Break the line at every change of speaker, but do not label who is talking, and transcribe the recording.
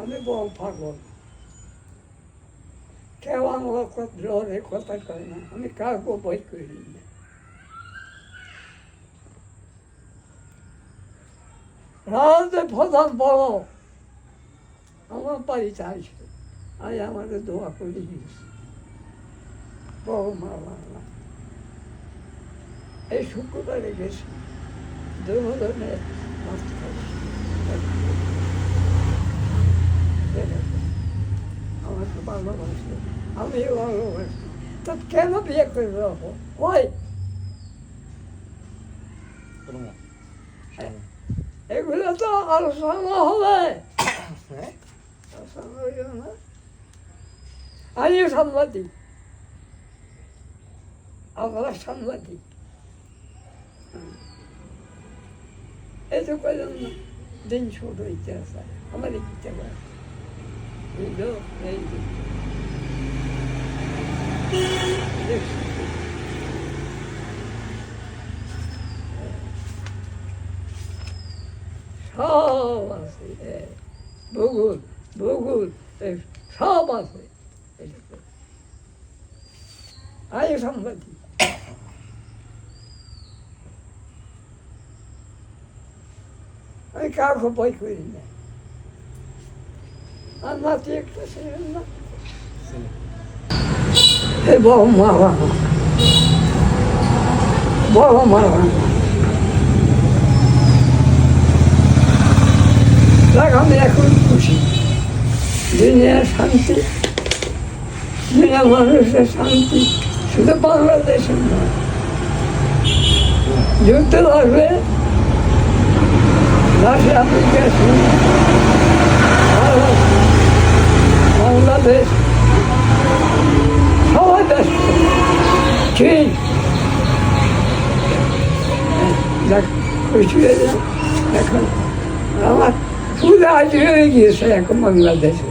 আমি বল পাগল। কেউ আমার জোরে কথা কয় না। আমি কাউকে বই করি না। রাজে বড় আমার বাড়িতে আসবে আজ আমাদের দোয়া করে দিয়েছে বড় মারা এই শুক্রবারে গেছি। দুর্ঘটনে নষ্ট তা কেন বিয়ে করে ওই এগুলো তো আলোচনা হবে আলোচনা আমি সাংবাদিক আমরা সাংবাদিক এই তো কজন দিন ছোট ইতিহাস আমার ইচ্ছে করে এই তো এই তো। দেখছি। সব আছে এ, ভূগোল ভূগোল এ, সব আছে এটাতে। আমি সাংবাদিক আমি কাউকে বই করি না আর নাতি একটা ছিলেন না বড় মারা। বড় মারা। দেখ আমি এখন খুশি। দুনিয়ার শান্তি। দুনিয়া মানুষের শান্তি। শুধু বাংলাদেশের নয়। যুদ্ধ লাগবে রাশিয়া আফ্রিকা চীন, দেখ খুশি হয়ে যান এখন আমার পুরো আজ হয়ে গিয়েছে এখন বাংলাদেশে